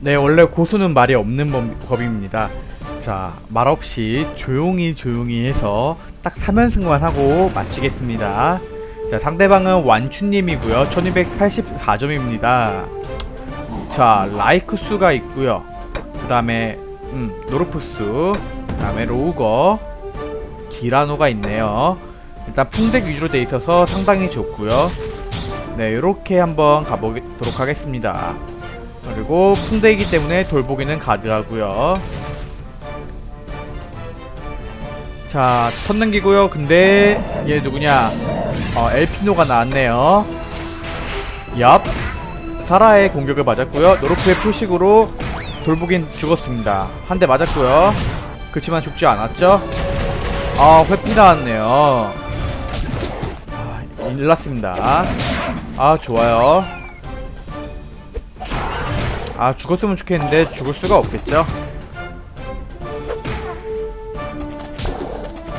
네, 원래 고수는 말이 없는 법, 법입니다. 자, 말 없이 조용히 조용히 해서 딱 3연승만 하고 마치겠습니다. 자, 상대방은 완추님이고요. 1284점입니다. 자, 라이크 수가 있고요. 그 다음에, 음, 노르푸스, 그 다음에 로우거, 기라노가 있네요. 일단 풍덱 위주로 돼 있어서 상당히 좋고요. 네, 이렇게 한번 가보도록 하겠습니다. 그리고 풍대이기 때문에 돌보기는 가드하고요. 자, 턴 넘기고요. 근데 얘 누구냐? 어, 엘피노가 나왔네요. 얍. 사라의 공격을 맞았고요. 노르프의 표식으로 돌보긴 죽었습니다. 한 대 맞았고요. 그치만 죽지 않았죠? 아, 회피 나왔네요. 아, 일났습니다. 아, 좋아요. 아 죽었으면 좋겠는데 죽을 수가 없겠죠?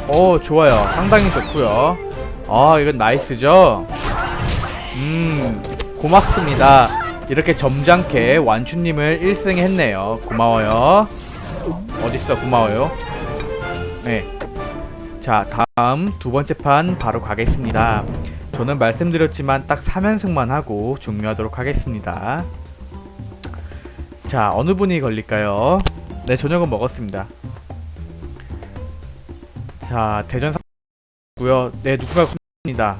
오 좋아요. 상당히 좋고요. 아 이건 나이스죠? 음 고맙습니다. 이렇게 점잖게 완추님을 1승 했네요. 고마워요. 어딨어? 고마워요. 네자 다음 두 번째 판 바로 가겠습니다. 저는 말씀드렸지만 딱 3연승만 하고 종료하도록 하겠습니다 자 어느 분이 걸릴까요? 네 저녁은 먹었습니다. 자 대전 상고요. 네 누군가 니다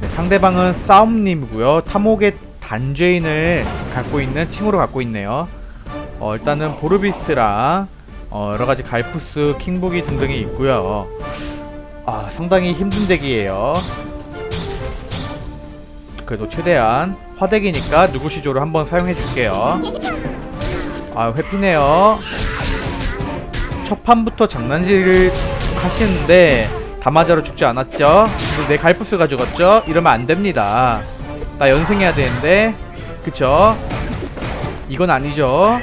네, 상대방은 싸움님이고요. 탐욕의 단죄인을 갖고 있는 칭호로 갖고 있네요. 어, 일단은 보르비스랑 어, 여러 가지 갈푸스, 킹북이 등등이 있고요. 아 상당히 힘든 덱이에요. 그래도 최대한 화덱이니까 누구시조를 한번 사용해 줄게요. 아 회피네요. 첫 판부터 장난질을 하시는데 다마자로 죽지 않았죠? 내 갈푸스가 죽었죠? 이러면 안 됩니다. 나 연승해야 되는데, 그쵸? 이건 아니죠?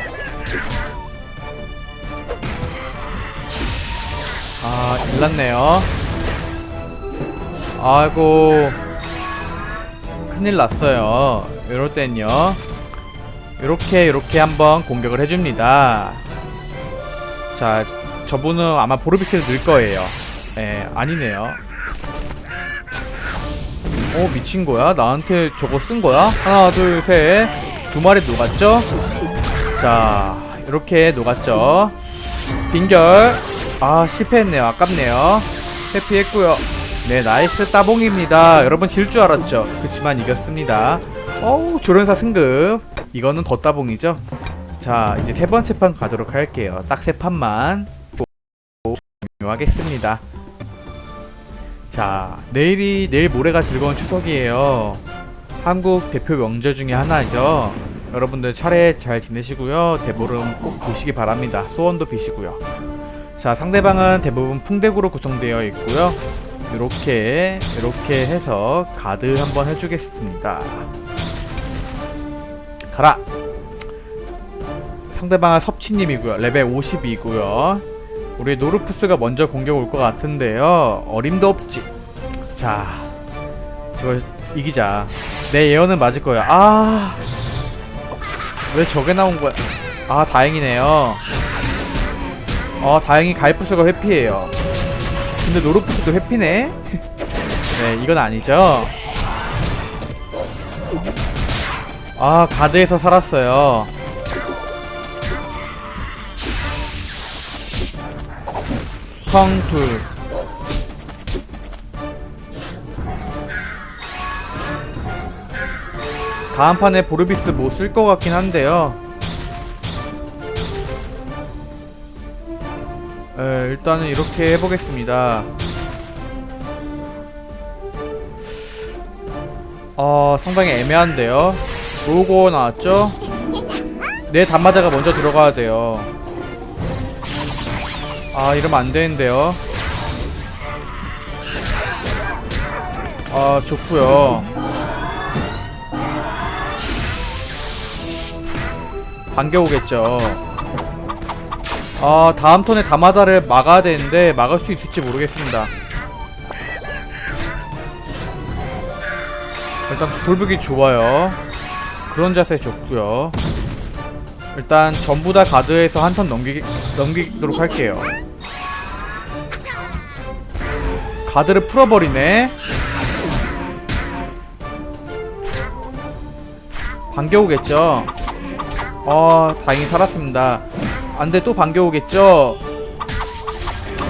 아, 일났네요. 아이고. 큰일 났어요. 이럴 땐요. 이렇게 이렇게 한번 공격을 해줍니다. 자, 저분은 아마 보르비스를 넣을 거예요. 예, 아니네요. 어, 미친 거야? 나한테 저거 쓴 거야? 하나, 둘, 셋. 두 마리 녹았죠? 자, 이렇게 녹았죠? 빙결. 아, 실패했네요. 아깝네요. 회피했고요. 네, 나이스 따봉입니다. 여러분 질 줄 알았죠? 그치만 이겼습니다. 어우, 조련사 승급. 이거는 더 따봉이죠? 자, 이제 세 번째 판 가도록 할게요. 딱 세 판만 종료하겠습니다. 자, 내일이 내일 모레가 즐거운 추석이에요. 한국 대표 명절 중에 하나이죠. 여러분들 차례 잘 지내시고요. 대보름 꼭 보시기 바랍니다. 소원도 비시고요. 자, 상대방은 대부분 풍대구로 구성되어 있고요. 이렇게 이렇게 해서 가드 한번 해주겠습니다. 가라. 상대방은 섭치님이고요. 레벨 50이고요. 우리 노르푸스가 먼저 공격 올 것 같은데요. 어림도 없지. 자, 저거 이기자. 내 예언은 맞을 거야. 아, 왜 저게 나온 거야? 아, 다행이네요. 어, 다행히 갈푸스가 회피해요. 근데 노르푸스도 회피네? 네, 이건 아니죠. 아, 가드에서 살았어요. 펑툴. 다음 판에 보르비스 못 쓸 것 같긴 한데요. 에, 일단은 이렇게 해보겠습니다. 어, 상당히 애매한데요. 로고 나왔죠? 내 단마자가 먼저 들어가야 돼요. 아, 이러면 안 되는데요. 아, 좋고요. 반겨 오겠죠. 아, 다음 턴에 다마다를 막아야 되는데 막을 수 있을지 모르겠습니다. 일단 돌보기 좋아요. 그런 자세 좋고요. 일단 전부 다 가드에서 한 턴 넘기, 넘기도록 할게요 가드를 풀어버리네 반겨오겠죠 어 다행히 살았습니다 안돼 또 반겨 오겠죠?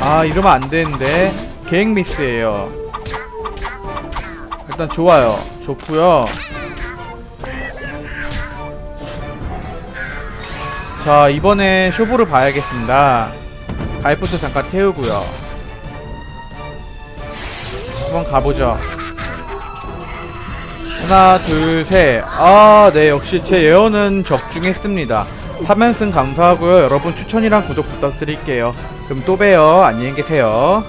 아 이러면 안 되는데. 계획 미스예요. 일단 좋아요. 좋고요. 자 이번에 쇼부를 봐야겠습니다. 갈부터 잠깐 태우고요. 한번 가보죠. 하나 둘 셋 아 네 역시 제 예언은 적중했습니다 3연승 감사하고요. 여러분 추천이랑 구독 부탁드릴게요. 그럼 또 봬요. 안녕히 계세요